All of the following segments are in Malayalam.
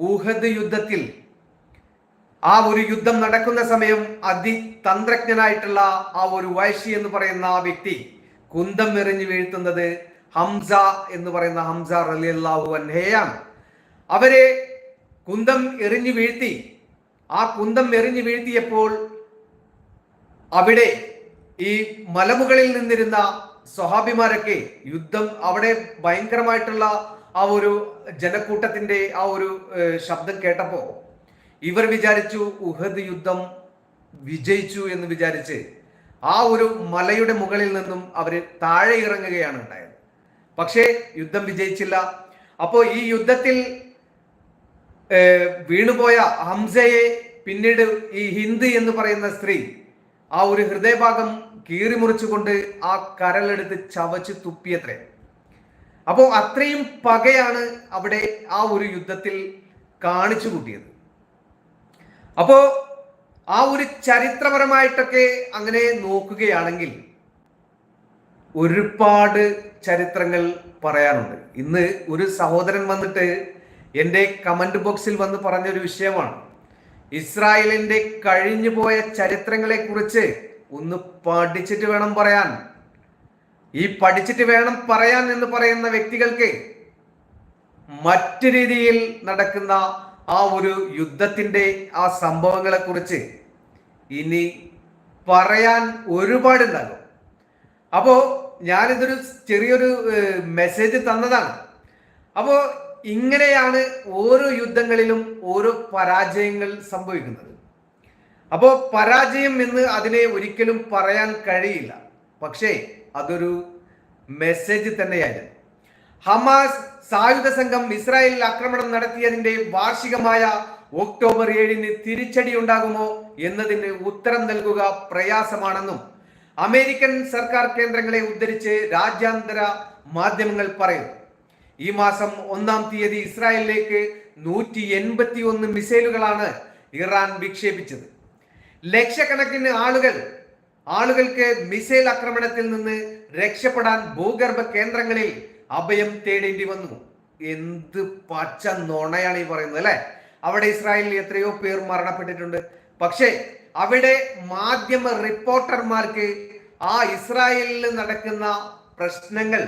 ഊഹദ് യുദ്ധത്തിൽ ആ ഒരു യുദ്ധം നടക്കുന്ന സമയം അതിതന്ത്രജ്ഞനായിട്ടുള്ള ആ ഒരു വൈശി എന്ന് പറയുന്ന ആ വ്യക്തി കുന്തം എറിഞ്ഞു വീഴ്ത്തുന്നത് ഹംസ എന്ന് പറയുന്ന ഹംസ റലിയല്ലാഹു അൻഹയാണ്. അവരെ കുന്തം എറിഞ്ഞു വീഴ്ത്തി ആ കുന്തം എറിഞ്ഞു വീഴ്ത്തിയപ്പോൾ അവിടെ ഈ മലമുകളിൽ നിന്നിരുന്ന സ്വഹാബിമാരൊക്കെ യുദ്ധം അവിടെ ഭയങ്കരമായിട്ടുള്ള ആ ഒരു ജനക്കൂട്ടത്തിന്റെ ആ ഒരു ശബ്ദം കേട്ടപ്പോൾ ഇവർ വിചാരിച്ചു ഉഹദ് യുദ്ധം വിജയിച്ചു എന്ന് വിചാരിച്ച് ആ ഒരു മലയുടെ മുകളിൽ നിന്നും അവർ താഴെ ഇറങ്ങുകയാണ് ഉണ്ടായത്. പക്ഷേ യുദ്ധം വിജയിച്ചില്ല. അപ്പോൾ ഈ യുദ്ധത്തിൽ വീണുപോയ ഹംസയെ പിന്നീട് ഈ ഹിന്ദ് എന്ന് പറയുന്ന സ്ത്രീ ആ ഒരു ഹൃദയഭാഗം കീറിമുറിച്ചുകൊണ്ട് ആ കരലെടുത്ത് ചവച്ച് തുപ്പിയത്രേ. അപ്പോൾ അത്രയും പകയാണ് അവിടെ ആ ഒരു യുദ്ധത്തിൽ കാണിച്ചു കൂട്ടിയത്. അപ്പോ ആ ഒരു ചരിത്രപരമായിട്ടൊക്കെ അങ്ങനെ നോക്കുകയാണെങ്കിൽ ഒരുപാട് ചരിത്രങ്ങൾ പറയാനുണ്ട്. ഇന്ന് ഒരു സഹോദരൻ വന്നിട്ട് എന്റെ കമന്റ് ബോക്സിൽ വന്ന് പറഞ്ഞൊരു വിഷയമാണ്. ഇസ്രായേലിന്റെ കഴിഞ്ഞു പോയ ചരിത്രങ്ങളെക്കുറിച്ച് ഒന്ന് പഠിച്ചിട്ട് വേണം പറയാൻ. ഈ പഠിച്ചിട്ട് വേണം പറയാൻ എന്ന് പറയുന്ന വ്യക്തികൾക്ക് മറ്റു രീതിയിൽ നടക്കുന്ന ആ ഒരു യുദ്ധത്തിന്റെ ആ സംഭവങ്ങളെ കുറിച്ച് ഇനി പറയാൻ ഒരുപാടുണ്ടാകും. അപ്പോ ഞാനിതൊരു ചെറിയൊരു മെസ്സേജ് തന്നതാണ്. അപ്പോൾ ഇങ്ങനെയാണ് ഓരോ യുദ്ധങ്ങളിലും ഓരോ പരാജയങ്ങൾ സംഭവിക്കുന്നത്. അപ്പോൾ പരാജയം എന്ന് അതിനെ ഒരിക്കലും പറയാൻ കഴിയില്ല. പക്ഷേ അതൊരു മെസ്സേജ് തന്നെയായിരുന്നു. ഹമാസ് സായുധ സംഘം ഇസ്രായേലിൽ ആക്രമണം നടത്തിയതിന്റെ വാർഷികമായ ഒക്ടോബർ ഏഴിന് തിരിച്ചടി ഉണ്ടാകുമോ എന്നതിന് ഉത്തരം നൽകുക പ്രയാസമാണെന്നും അമേരിക്കൻ സർക്കാർ കേന്ദ്രങ്ങളെ ഉദ്ധരിച്ച് രാജ്യാന്തര മാധ്യമങ്ങൾ പറയുന്നു. ഈ മാസം ഒന്നാം തീയതി ഇസ്രായേലിലേക്ക് നൂറ്റി എൺപത്തി ഒന്ന് മിസൈലുകളാണ് ഇറാൻ വിക്ഷേപിച്ചത്. ലക്ഷക്കണക്കിന് ആളുകൾ ആളുകൾക്ക് മിസൈൽ ആക്രമണത്തിൽ നിന്ന് രക്ഷപ്പെടാൻ ഭൂഗർഭ കേന്ദ്രങ്ങളിൽ അഭയം തേടേണ്ടി വന്നു. എന്ത് പച്ച നുണയാണ് ഈ പറയുന്നത് അല്ലെ? അവിടെ ഇസ്രായേലിൽ എത്രയോ പേർ മരണപ്പെട്ടിട്ടുണ്ട്. പക്ഷേ അവിടെ മാധ്യമ റിപ്പോർട്ടർമാർക്ക് ആ ഇസ്രായേലിൽ നടക്കുന്ന പ്രശ്നങ്ങൾ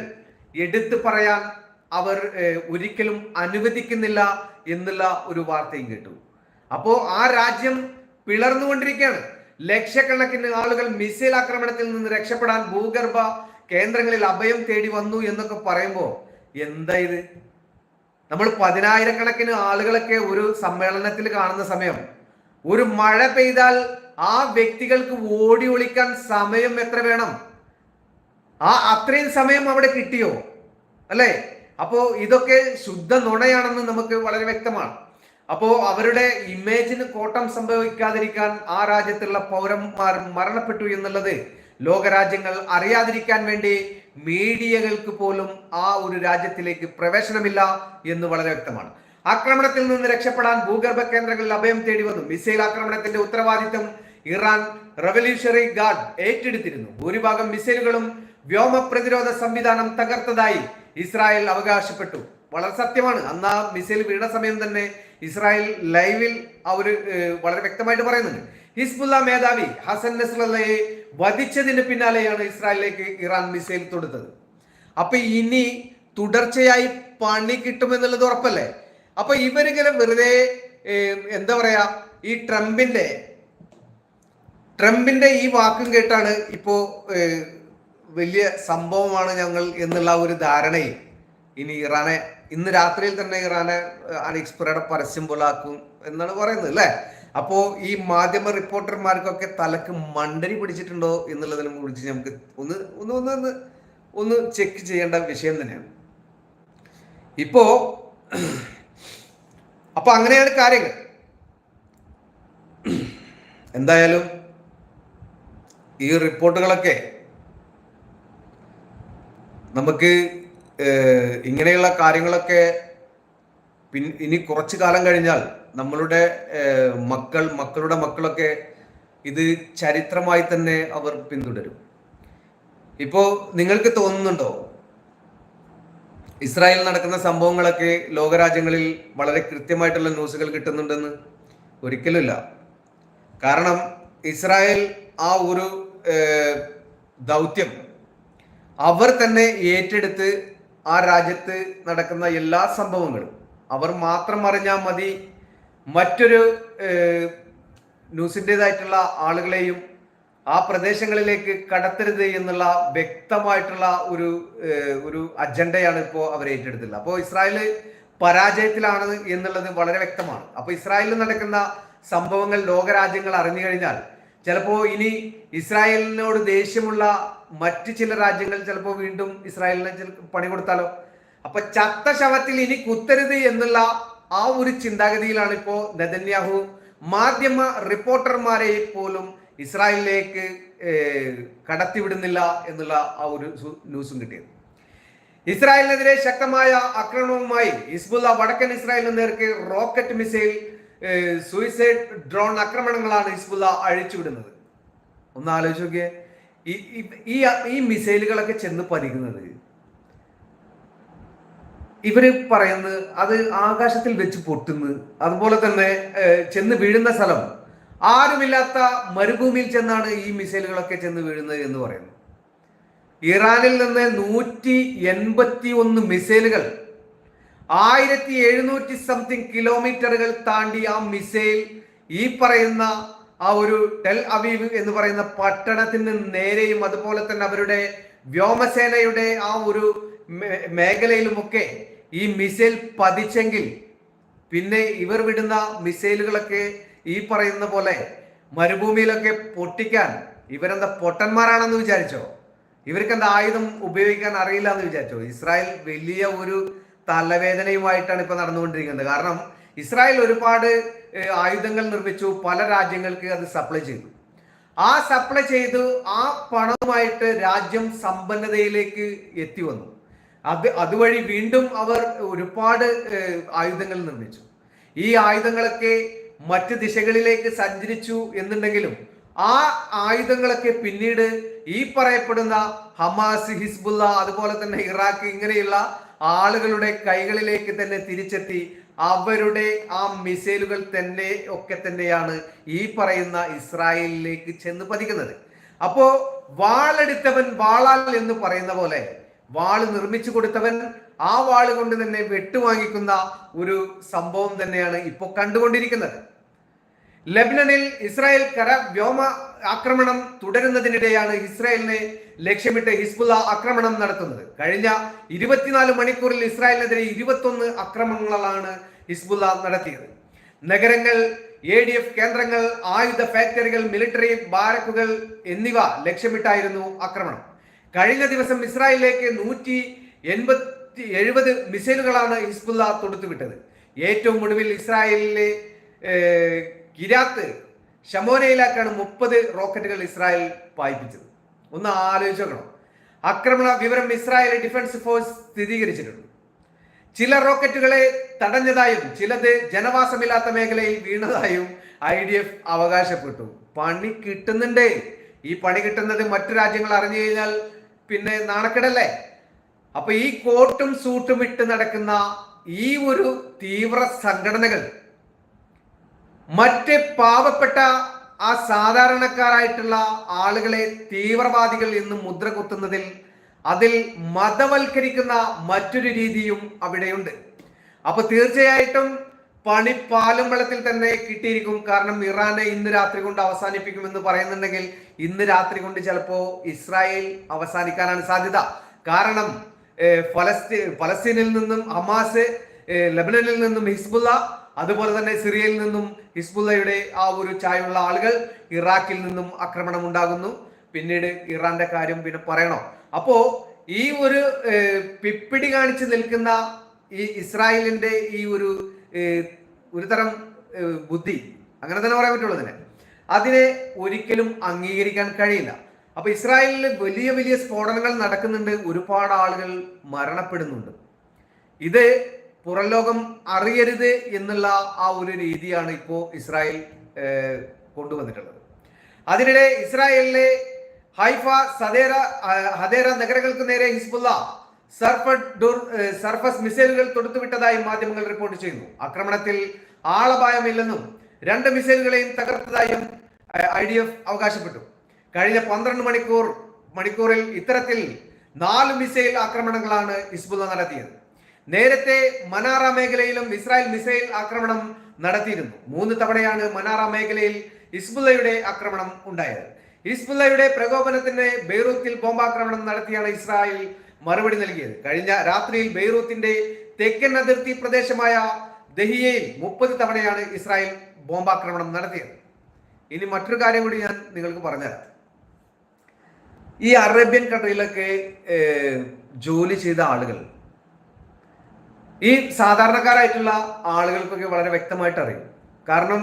എടുത്തു പറയാൻ അവർ ഒരിക്കലും അനുവദിക്കുന്നില്ല എന്നുള്ള ഒരു വാർത്തയും കേട്ടു. അപ്പോ ആ രാജ്യം പിളർന്നുകൊണ്ടിരിക്കുകയാണ്. ലക്ഷക്കണക്കിന് ആളുകൾ മിസൈൽ ആക്രമണത്തിൽ നിന്ന് രക്ഷപ്പെടാൻ ഭൂഗർഭ കേന്ദ്രങ്ങളിൽ അഭയം തേടി വന്നു എന്നൊക്കെ പറയുമ്പോൾ എന്താ ഇത്? നമ്മൾ പതിനായിരക്കണക്കിന് ആളുകളൊക്കെ ഒരു സമ്മേളനത്തിൽ കാണുന്ന സമയം. ഒരു മഴ പെയ്താൽ ആ വ്യക്തികൾക്ക് ഓടി ഒളിക്കാൻ സമയം എത്ര വേണം? ആ അത്രയും സമയം അവിടെ കിട്ടിയോ? അല്ലേ? അപ്പോ ഇതൊക്കെ ശുദ്ധ നുണയാണെന്ന് നമുക്ക് വളരെ വ്യക്തമാണ്. അപ്പോ അവരുടെ ഇമേജിന് കോട്ടം സംഭവിക്കാതിരിക്കാൻ ആ രാജ്യത്തുള്ള പൗരന്മാർ മരണപ്പെട്ടു എന്നുള്ളത് ലോകരാജ്യങ്ങൾ അറിയാതിരിക്കാൻ വേണ്ടി മീഡിയകൾക്ക് പോലും ആ ഒരു രാജ്യത്തിലേക്ക് പ്രവേശനമില്ല എന്ന് വളരെ വ്യക്തമാണ്. ആക്രമണത്തിൽ നിന്ന് രക്ഷപ്പെടാൻ ഭൂഗർഭ കേന്ദ്രങ്ങളിൽ അഭയം തേടി വന്നു. മിസൈൽ ആക്രമണത്തിന്റെ ഉത്തരവാദിത്തം ഇറാൻ റവല്യൂഷണറി ഗാർഡ് ഏറ്റെടുത്തിരുന്നു. ഭൂരിഭാഗം മിസൈലുകളും വ്യോമ പ്രതിരോധ സംവിധാനം തകർത്തതായി ഇസ്രായേൽ അവകാശപ്പെട്ടു. വളരെ സത്യമാണ്. അന്ന് ആ മിസൈൽ വീണ സമയം തന്നെ ഇസ്രായേൽ ലൈവിൽ അവർ വളരെ വ്യക്തമായിട്ട് പറയുന്നുണ്ട്. ഹിസ്ബുല്ല മേധാവി ഹസൻ നസ്രല്ലയെ വധിച്ചതിന് പിന്നാലെയാണ് ഇസ്രായേലിലേക്ക് ഇറാൻ മിസൈൽ തൊടുത്തത്. അപ്പൊ ഇനി തുടർച്ചയായി പണി കിട്ടുമെന്നുള്ളത് ഉറപ്പല്ലേ? അപ്പൊ ഇവരിങ്ങനെ വെറുതെ എന്താ പറയാ ഈ ട്രംപിന്റെ ട്രംപിന്റെ ഈ വാക്കും കേട്ടാണ് ഇപ്പോ വലിയ സംഭവമാണ് ഞങ്ങൾ എന്നുള്ള ഒരു ധാരണയിൽ ഇനി ഇറാനെ ഇന്ന് രാത്രിയിൽ തന്നെ ഇറാനെ അലിക്സ്പുറയുടെ പരസ്യം പോലാക്കും എന്നാണ് പറയുന്നത് അല്ലേ? അപ്പോ ഈ മാധ്യമ റിപ്പോർട്ടർമാർക്കൊക്കെ തലക്ക് മണ്ടരി പിടിച്ചിട്ടുണ്ടോ എന്നുള്ളതിനെ കുറിച്ച് നമുക്ക് ഒന്ന് ഒന്ന് ഒന്ന് ഒന്ന് ഒന്ന് ചെക്ക് ചെയ്യേണ്ട വിഷയം തന്നെയാണ്. ഇപ്പോ അപ്പൊ അങ്ങനെയാണ് കാര്യങ്ങൾ. എന്തായാലും ഈ റിപ്പോർട്ടുകളൊക്കെ നമുക്ക് ഇങ്ങനെയുള്ള കാര്യങ്ങളൊക്കെ പിൻ ഇനി കുറച്ചു കാലം കഴിഞ്ഞാൽ നമ്മളുടെ മക്കൾ മക്കളുടെ മക്കളൊക്കെ ഇത് ചരിത്രമായി തന്നെ അവർ പിന്തുടരും. ഇപ്പോ നിങ്ങൾക്ക് തോന്നുന്നുണ്ടോ? ഇസ്രായേൽ നടക്കുന്ന സംഭവങ്ങളൊക്കെ ലോകരാജ്യങ്ങളിൽ വളരെ കൃത്യമായിട്ടുള്ള ന്യൂസുകൾ കിട്ടുന്നുണ്ടെന്ന് ഒരിക്കലുമില്ല. കാരണം ഇസ്രായേൽ ആ ഒരു ദൗത്യം അവർ തന്നെ ഏറ്റെടുത്ത് ആ രാജ്യത്ത് നടക്കുന്ന എല്ലാ സംഭവങ്ങളും. അവർ മാത്രം അറിഞ്ഞാൽ മതി മറ്റൊരു ന്യൂസിന്റേതായിട്ടുള്ള ആളുകളെയും ആ പ്രദേശങ്ങളിലേക്ക് കടത്തരുത് എന്നുള്ള വ്യക്തമായിട്ടുള്ള ഒരു ഒരു അജണ്ടയാണ് ഇപ്പോൾ അവർ ഏറ്റെടുത്തിട്ടുള്ളത്. അപ്പോൾ ഇസ്രായേൽ പരാജയത്തിലാണ് എന്നുള്ളത് വളരെ വ്യക്തമാണ്. അപ്പോൾ ഇസ്രായേലിൽ നടക്കുന്ന സംഭവങ്ങൾ ലോകരാജ്യങ്ങൾ അറിഞ്ഞു കഴിഞ്ഞാൽ ചിലപ്പോൾ ഇനി ഇസ്രായേലിനോട് ദേഷ്യമുള്ള മറ്റ് ചില രാജ്യങ്ങൾ ചിലപ്പോൾ വീണ്ടും ഇസ്രായേലിനെ പണി കൊടുത്താലോ? അപ്പൊ ചത്ത ശവത്തിൽ ഇനി കുത്തരുത് എന്നുള്ള ആ ഒരു ചിന്താഗതിയിലാണ് ഇപ്പോ നെതന്യാഹു. മാധ്യമ റിപ്പോർട്ടർമാരെ പോലും ഇസ്രായേലിലേക്ക് കടത്തിവിടുന്നില്ല എന്നുള്ള ആ ഒരു ന്യൂസും കിട്ടിയത്. ഇസ്രായേലിനെതിരെ ശക്തമായ ആക്രമണവുമായി ഹിസ്ബുള്ള വടക്കൻ ഇസ്രായേലിന് നേർക്ക് റോക്കറ്റ് മിസൈൽ സൂയിസൈഡ് ഡ്രോൺ ആക്രമണങ്ങളാണ് ഹിസ്ബുള്ള അഴിച്ചുവിടുന്നത്. ഒന്ന് ആലോചിച്ച് നോക്കിയേ. ഈ- ഈ- ഈ മിസൈലുകളൊക്കെ ചെന്ന് പതിക്കുന്നത്. ഇവർ പറയുന്നത് അത് ആകാശത്തിൽ വെച്ച് പൊട്ടുന്നു. അതുപോലെ തന്നെ ചെന്ന് വീഴുന്ന സ്ഥലം. ആരുമില്ലാത്ത മരുഭൂമിയിൽ ചെന്നാണ് ഈ മിസൈലുകളൊക്കെ ചെന്ന് വീഴുന്നത് എന്ന് പറയുന്നു. ഇറാനിൽ നിന്ന് നൂറ്റി എൺപത്തി ഒന്ന് മിസൈലുകൾ ആയിരത്തി എഴുന്നൂറ്റി സംതിങ് കിലോമീറ്ററുകൾ താണ്ടി ആ മിസൈൽ ഈ പറയുന്ന ആ ഒരു ടെൽ അവീവ് എന്ന് പറയുന്ന പട്ടണത്തിന് നേരെയും അതുപോലെ തന്നെ അവരുടെ വ്യോമസേനയുടെ ആ ഒരു മേഖലയിലുമൊക്കെ ഈ മിസൈൽ പതിച്ചെങ്കിൽ പിന്നെ ഇവർ വിടുന്ന മിസൈലുകളൊക്കെ ഈ പറയുന്ന പോലെ മരുഭൂമിയിലൊക്കെ പൊട്ടിക്കാൻ ഇവരെന്താ പൊട്ടന്മാരാണെന്ന് വിചാരിച്ചോ? ഇവർക്ക് എന്താ ആയുധം ഉപയോഗിക്കാൻ അറിയില്ല എന്ന് വിചാരിച്ചോ? ഇസ്രായേൽ വലിയ ഒരു തലവേദനയുമായിട്ടാണ് ഇപ്പൊ നടന്നുകൊണ്ടിരിക്കുന്നത്. കാരണം ഇസ്രായേൽ ഒരുപാട് ആയുധങ്ങൾ നിർമ്മിച്ചു പല രാജ്യങ്ങൾക്ക് അത് സപ്ലൈ ചെയ്തു. ആ സപ്ലൈ ചെയ്തു ആ പണവുമായിട്ട് രാജ്യം സമ്പന്നതയിലേക്ക് എത്തി വന്നു. അത് അതുവഴി വീണ്ടും അവർ ഒരുപാട് ആയുധങ്ങൾ നിർമ്മിച്ചു. ഈ ആയുധങ്ങളൊക്കെ മറ്റ് ദിശകളിലേക്ക് സഞ്ചരിച്ചു എന്നുണ്ടെങ്കിലും ആ ആയുധങ്ങളൊക്കെ പിന്നീട് ഈ പറയപ്പെടുന്ന ഹമാസ് ഹിസ്ബുല്ല അതുപോലെ തന്നെ ഇറാഖ് ഇങ്ങനെയുള്ള ആളുകളുടെ കൈകളിലേക്ക് തന്നെ തിരിച്ചെത്തി അവരുടെ ആ മിസൈലുകൾ തന്നെ ഒക്കെ തന്നെയാണ് ഈ പറയുന്ന ഇസ്രായേലിലേക്ക് ചെന്ന് പതിക്കുന്നത്. അപ്പോ വാളെടുത്തവൻ വാളാൽ എന്ന് പറയുന്ന പോലെ വാൾ നിർമ്മിച്ചു കൊടുത്തവൻ ആ വാൾ കൊണ്ട് തന്നെ വെട്ടുവാങ്ങിക്കുന്ന ഒരു സംഭവം തന്നെയാണ് ഇപ്പോൾ കണ്ടുകൊണ്ടിരിക്കുന്നത്. ലബ്നനിൽ ഇസ്രായേൽ കര വ്യോമ ആക്രമണം തുടരുന്നതിനിടെയാണ് ഇസ്രായേലിനെ ലക്ഷ്യമിട്ട് ഹിസ്ബുല്ല ആക്രമണം നടത്തുന്നത്. കഴിഞ്ഞ ഇരുപത്തിനാല് മണിക്കൂറിൽ ഇസ്രായേലിനെതിരെ ഇരുപത്തൊന്ന് ആക്രമണങ്ങളാണ് ഹിസ്ബുള്ള നടത്തിയത്. നഗരങ്ങൾ എ ഡി എഫ് കേന്ദ്രങ്ങൾ ആയുധ ഫാക്ടറികൾ മിലിറ്ററി ബാരക്കുകൾ എന്നിവ ലക്ഷ്യമിട്ടായിരുന്നു ആക്രമണം. കഴിഞ്ഞ ദിവസം ഇസ്രായേലിലേക്ക് നൂറ്റി എൺപത്തി എഴുപത് മിസൈലുകളാണ് ഹിസ്ബുല്ല തൊടുത്തുവിട്ടത്. ഏറ്റവും ഒടുവിൽ ഇസ്രായേലിലെ ഗിരാത്ത് ഷമോനയിലേക്കാണ് മുപ്പത് റോക്കറ്റുകൾ ഇസ്രായേൽ പായിപ്പിച്ചത്. ഒന്ന് ആലോചിച്ച് നോക്കണം. ആക്രമണ വിവരം ഇസ്രായേൽ ഡിഫൻസ് ഫോഴ്സ് സ്ഥിരീകരിച്ചിട്ടുണ്ട്. ചില റോക്കറ്റുകളെ തടഞ്ഞതായും ചിലത് ജനവാസമില്ലാത്ത മേഖലയിൽ വീണതായും ഐ ഡി എഫ് അവകാശപ്പെട്ടു. പണി കിട്ടുന്നുണ്ട്. ഈ പണി കിട്ടുന്നത് മറ്റു രാജ്യങ്ങൾ അറിഞ്ഞു കഴിഞ്ഞാൽ പിന്നെ നാണക്കെടല്ലേ? അപ്പൊ ഈ കോട്ടും സൂട്ടും ഇട്ട് നടക്കുന്ന ഈ ഒരു തീവ്ര സംഘടനകൾ മറ്റ് പാവപ്പെട്ട ആ സാധാരണക്കാരായിട്ടുള്ള ആളുകളെ തീവ്രവാദികൾ എന്ന് മുദ്ര കുത്തുന്നതിൽ അതിൽ മതവൽക്കരിക്കുന്ന മറ്റൊരു രീതിയും അവിടെയുണ്ട്. അപ്പൊ തീർച്ചയായിട്ടും പണി പാലും വെള്ളത്തിൽ തന്നെ കിട്ടിയിരിക്കും. കാരണം ഇറാനെ ഇന്ന് രാത്രി കൊണ്ട് അവസാനിപ്പിക്കുമെന്ന് പറയുന്നുണ്ടെങ്കിൽ ഇന്ന് രാത്രി കൊണ്ട് ചിലപ്പോ ഇസ്രായേൽ അവസാനിക്കാനാണ് സാധ്യത. കാരണം ഫലസ്തീൻ ഫലസ്തീ ഫലസ്തീനിൽ നിന്നും ഹമാസ് ലബനനിൽ നിന്നും ഹിസ്ബുല്ല അതുപോലെ തന്നെ സിറിയയിൽ നിന്നും ഹിസ്ബുല്ലയുടെ ആ ഒരു ചായുള്ള ആളുകൾ ഇറാഖിൽ നിന്നും ആക്രമണം ഉണ്ടാകുന്നു. പിന്നീട് ഇറാന്റെ കാര്യം പിന്നെ പറയണോ. അപ്പോ ഈ ഒരു പിപ്പിടി കാണിച്ച് നിൽക്കുന്ന ഈ ഇസ്രായേലിന്റെ ഈ ഒരു ഒരു തരം ബുദ്ധി അങ്ങനെ തന്നെ പറയാൻ പറ്റുള്ളൂ അതിനെ അതിനെ ഒരിക്കലും അംഗീകരിക്കാൻ കഴിയില്ല. അപ്പൊ ഇസ്രായേലിൽ വലിയ വലിയ സ്ഫോടനങ്ങൾ നടക്കുന്നുണ്ട് ഒരുപാട് ആളുകൾ മരണപ്പെടുന്നുണ്ട്. ഇത് പുറലോകം അറിയരുത് എന്നുള്ള ആ ഒരു രീതിയാണ് ഇപ്പോൾ ഇസ്രായേൽ കൊണ്ടുവന്നിട്ടുള്ളത്. അതിനിടെ ഇസ്രായേലിലെ ഹൈഫ സദേര ഹദേര നഗരങ്ങൾക്ക് നേരെ ഹിസ്ബുല്ല സർഫസ് മിസൈലുകൾ തൊടുത്തുവിട്ടതായി മാധ്യമങ്ങൾ റിപ്പോർട്ട് ചെയ്യുന്നു. ആക്രമണത്തിൽ ആളപായമില്ലെന്നും രണ്ട് മിസൈലുകളെയും തകർത്തതായും ഐ ഡി എഫ് അവകാശപ്പെട്ടു. കഴിഞ്ഞ പന്ത്രണ്ട് മണിക്കൂർ മണിക്കൂറിൽ ഇത്തരത്തിൽ നാല് മിസൈൽ ആക്രമണങ്ങളാണ് ഹിസ്ബുല്ല നടത്തിയത്. നേരത്തെ മനാറ മേഖലയിലും ഇസ്രായേൽ മിസൈൽ ആക്രമണം നടത്തിയിരുന്നു. മൂന്ന് തവണയാണ് മനാറ മേഖലയിൽ ഹിസ്ബുള്ളയുടെ ആക്രമണം ഉണ്ടായത്. ഹിസ്ബുള്ളയുടെ പ്രകോപനത്തിന് ബെയ്റൂത്തിൽ ബോംബാക്രമണം നടത്തിയാണ് ഇസ്രായേൽ മറുപടി നൽകിയത്. കഴിഞ്ഞ രാത്രിയിൽ ബെയ്റൂത്തിന്റെ തെക്കൻ അതിർത്തി പ്രദേശമായ ദഹിയയിൽ മുപ്പത് തവണയാണ് ഇസ്രായേൽ ബോംബാക്രമണം നടത്തിയത്. ഇനി മറ്റൊരു കാര്യം കൂടി ഞാൻ നിങ്ങൾക്ക് പറഞ്ഞുതരാം. ഈ അറേബ്യൻ കൺട്രിയിലൊക്കെ ജോലി ചെയ്ത ആളുകൾ ഈ സാധാരണക്കാരായിട്ടുള്ള ആളുകൾക്കൊക്കെ വളരെ വ്യക്തമായിട്ട് അറിയും. കാരണം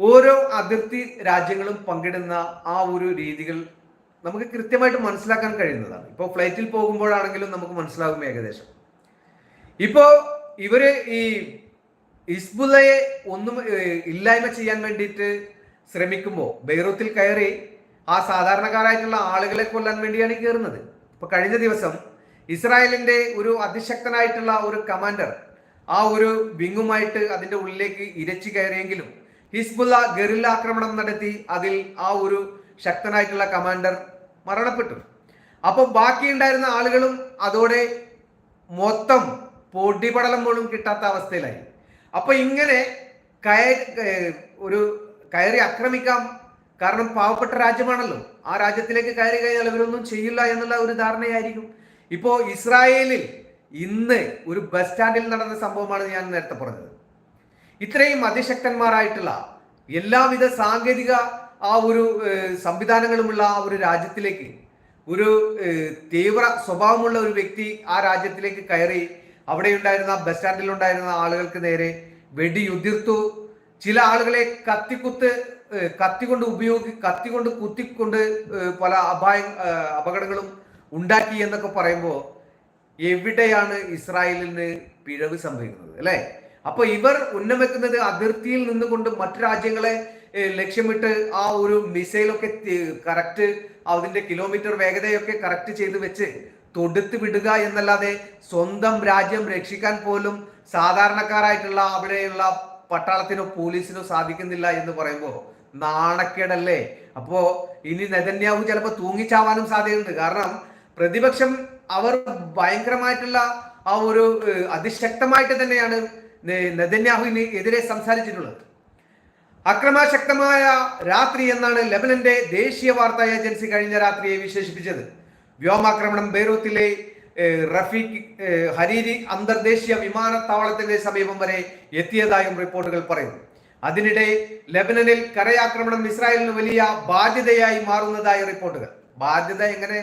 ഓരോ അതിർത്തി രാജ്യങ്ങളും പങ്കിടുന്ന ആ ഒരു രീതികൾ നമുക്ക് കൃത്യമായിട്ട് മനസ്സിലാക്കാൻ കഴിയുന്നതാണ്. ഇപ്പോൾ ഫ്ലൈറ്റിൽ പോകുമ്പോഴാണെങ്കിലും നമുക്ക് മനസ്സിലാകും ഏകദേശം. ഇപ്പോൾ ഇവർ ഈ ഇസ്ബുലയെ ഒന്നും ഇല്ലായ്മ ചെയ്യാൻ വേണ്ടിയിട്ട് ശ്രമിക്കുമ്പോൾ ബെയ്റൂത്തിൽ കയറി ആ സാധാരണക്കാരായിട്ടുള്ള ആളുകളെ കൊല്ലാൻ വേണ്ടിയാണ് കയറുന്നത്. ഇപ്പൊ കഴിഞ്ഞ ദിവസം ഇസ്രായേലിന്റെ ഒരു അതിശക്തനായിട്ടുള്ള ഒരു കമാൻഡർ ആ ഒരു വിങ്ങുമായിട്ട് അതിന്റെ ഉള്ളിലേക്ക് ഇരച്ചു കയറിയെങ്കിലും ഹിസ്ബുള്ള ഗറില്ല ആക്രമണം നടത്തി അതിൽ ആ ഒരു ശക്തനായിട്ടുള്ള കമാൻഡർ മരണപ്പെട്ടു. അപ്പൊ ബാക്കിയുണ്ടായിരുന്ന ആളുകളും അതോടെ മൊത്തം പൊടിപടലം പോലും കിട്ടാത്ത അവസ്ഥയിലായി. അപ്പൊ ഇങ്ങനെ കയ ഒരു കയറി ആക്രമിക്കാം കാരണം പാവപ്പെട്ട രാജ്യമാണല്ലോ. ആ രാജ്യത്തിലേക്ക് കയറി കഴിഞ്ഞാൽ ഇവരൊന്നും ചെയ്യില്ല എന്നുള്ള ഒരു ധാരണയായിരിക്കും. ഇപ്പോ ഇസ്രായേലിൽ ഇന്ന് ഒരു ബസ് സ്റ്റാൻഡിൽ നടന്ന സംഭവമാണ് ഞാൻ നേരത്തെ പറഞ്ഞത്. ഇത്രയും അതിശക്തന്മാരായിട്ടുള്ള എല്ലാവിധ സാങ്കേതിക ആ ഒരു സംവിധാനങ്ങളുമുള്ള ആ ഒരു രാജ്യത്തിലേക്ക് ഒരു തീവ്ര സ്വഭാവമുള്ള ഒരു വ്യക്തി ആ രാജ്യത്തിലേക്ക് കയറി അവിടെ ഉണ്ടായിരുന്ന ബസ് സ്റ്റാൻഡിൽ ഉണ്ടായിരുന്ന ആളുകൾക്ക് നേരെ വെടിയുതിർത്തു. ചില ആളുകളെ കത്തിക്കുത്ത് കത്തികൊണ്ട് ഉപയോഗി കത്തികൊണ്ട് കുത്തിക്കൊണ്ട് പല അപായ അപകടങ്ങളും ഉണ്ടാക്കി എന്നൊക്കെ പറയുമ്പോൾ എവിടെയാണ് ഇസ്രായേലിന് പിഴവ് സംഭവിക്കുന്നത് അല്ലെ? അപ്പൊ ഇവർ ഉന്നമിക്കുന്നത് അതിർത്തിയിൽ നിന്നുകൊണ്ട് മറ്റു രാജ്യങ്ങളെ ലക്ഷ്യമിട്ട് ആ ഒരു മിസൈലൊക്കെ കറക്റ്റ് അതിന്റെ കിലോമീറ്റർ വേഗതയൊക്കെ കറക്റ്റ് ചെയ്ത് വെച്ച് തൊടുത്ത് വിടുക എന്നല്ലാതെ സ്വന്തം രാജ്യം രക്ഷിക്കാൻ പോലും സാധാരണക്കാരായിട്ടുള്ള അവിടെയുള്ള പട്ടാളത്തിനോ പോലീസിനോ സാധിക്കുന്നില്ല എന്ന് പറയുമ്പോൾ നാണക്കേടല്ലേ? അപ്പോ ഇനി നെതന്യാഹു ചിലപ്പോൾ തൂങ്ങിച്ചാവാനും സാധ്യതയുണ്ട്. കാരണം പ്രതിപക്ഷം അവർ ഭയങ്കരമായിട്ടുള്ള ആ ഒരു അതിശക്തമായിട്ട് തന്നെയാണ് നെതന്യാഹുവിന് എതിരെ സംസാരിച്ചിട്ടുള്ളത്. അക്രമാശക്തമായ രാത്രി എന്നാണ് ലെബനന്റെ ദേശീയ വാർത്താ ഏജൻസി കഴിഞ്ഞ രാത്രിയെ വിശേഷിപ്പിച്ചത്. വ്യോമാക്രമണം ബെയ്റൂത്തിലെ റഫീഖ് ഹരീരി അന്തർദേശീയ വിമാനത്താവളത്തിന്റെ സമീപം വരെ എത്തിയതായും റിപ്പോർട്ടുകൾ പറയുന്നു. അതിനിടെ ലെബനനിൽ കരയാക്രമണം ഇസ്രായേലിന് വലിയ ബാധ്യതയായി മാറുന്നതായി റിപ്പോർട്ടുകൾ. ബാധ്യത എങ്ങനെ?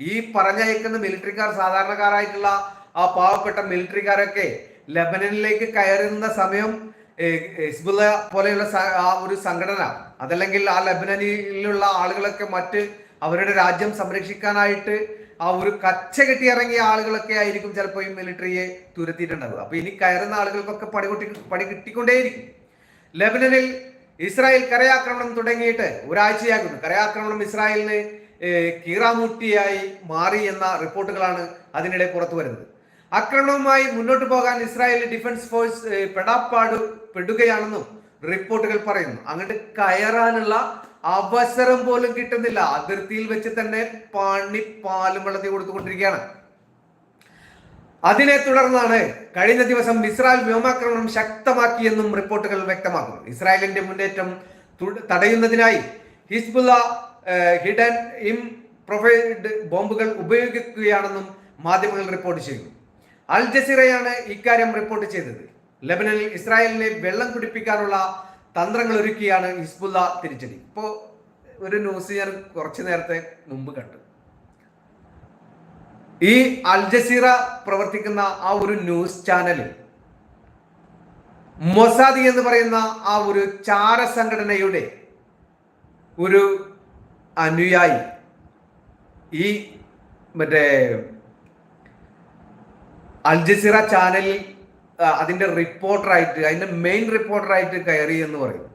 ഈ പറഞ്ഞയക്കുന്ന മിലിറ്ററിക്കാർ സാധാരണക്കാരായിട്ടുള്ള ആ പാവപ്പെട്ട മിലിറ്ററിക്കാരൊക്കെ ലെബനനിലേക്ക് കയറുന്ന സമയം ഹിസ്ബുല്ല പോലെയുള്ള ആ ഒരു സംഘടന അതല്ലെങ്കിൽ ആ ലബനനിലുള്ള ആളുകളൊക്കെ മറ്റ് അവരുടെ രാജ്യം സംരക്ഷിക്കാനായിട്ട് ആ ഒരു കച്ച കെട്ടി ഇറങ്ങിയ ആളുകളൊക്കെ ആയിരിക്കും ചിലപ്പോൾ ഈ മിലിറ്ററിയെ തുരത്തിയിട്ടുണ്ടാവുക. അപ്പൊ ഇനി കയറുന്ന ആളുകൾക്കൊക്കെ പണി കൊട്ടി പണി കിട്ടിക്കൊണ്ടേയിരിക്കും. ലെബനനിൽ ഇസ്രായേൽ കരയാക്രമണം തുടങ്ങിയിട്ട് ഒരാഴ്ചയാകുന്നു. കരയാക്രമണം ഇസ്രായേലിന് കീറാമൂട്ടിയായി മാറി എന്ന റിപ്പോർട്ടുകളാണ് അതിനിടെ പുറത്തു വരുന്നത്. ആക്രമണവുമായി മുന്നോട്ട് പോകാൻ ഇസ്രായേൽ ഡിഫൻസ് ഫോഴ്സ് പെടാപ്പാട് പെടുകയാണെന്നും റിപ്പോർട്ടുകൾ പറയുന്നു. അങ്ങോട്ട് കയറാനുള്ള അവസരം പോലും കിട്ടുന്നില്ല. അതിർത്തിയിൽ വെച്ച് തന്നെ പണി പാലും വെള്ളത്തിൽ കൊടുത്തുകൊണ്ടിരിക്കുകയാണ്. അതിനെ തുടർന്നാണ് കഴിഞ്ഞ ദിവസം ഇസ്രായേൽ വ്യോമാക്രമണം ശക്തമാക്കിയെന്നും റിപ്പോർട്ടുകൾ വ്യക്തമാക്കുന്നു. ഇസ്രായേലിന്റെ മുന്നേറ്റം തടയുന്നതിനായി ഹിസ്ബുല്ല ഹിഡൻ ഇം പ്രൊഫൈഡ് ബോംബുകൾ ഉപയോഗിക്കുകയാണെന്നും മാധ്യമങ്ങൾ റിപ്പോർട്ട് ചെയ്യുന്നു. അൽ ജസീറയാണ് ഇക്കാര്യം റിപ്പോർട്ട് ചെയ്തത്. ലബനനിൽ ഇസ്രായേലിനെ വെള്ളം കുടിപ്പിക്കാനുള്ള തന്ത്രങ്ങൾ ഒരുക്കിയാണ് ഹിസ്ബുല്ല തിരിച്ചടി. ഇപ്പോൾ ഒരു ന്യൂസ് ഞാൻ കുറച്ചു നേരത്തെ മുമ്പ് കണ്ടു. ഈ അൽ ജസീറ പ്രവർത്തിക്കുന്ന ആ ഒരു ന്യൂസ് ചാനലിൽ മൊസാദി എന്ന് പറയുന്ന ആ ഒരു ചാര സംഘടനയുടെ ഒരു അനുയായി ഈ മറ്റേ അൽ ജസീറ ചാനലിൽ അതിന്റെ റിപ്പോർട്ടറായിട്ട് അതിന്റെ മെയിൻ റിപ്പോർട്ടറായിട്ട് കയറി എന്ന് പറയും.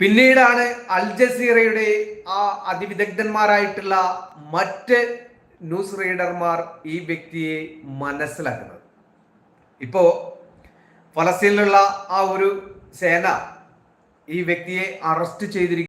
പിന്നീടാണ് അൽ ജസീറയുടെ ആ അതിവിദഗ്ധന്മാരായിട്ടുള്ള മറ്റ് ന്യൂസ് റീഡർമാർ ഈ വ്യക്തിയെ മനസ്സിലാക്കുന്നത്. ഇപ്പോ ഫലസ്തീനിലുള്ള ആ ഒരു സേന ഈ വ്യക്തിയെ അറസ്റ്റ് ചെയ്തിരിക്കുന്നു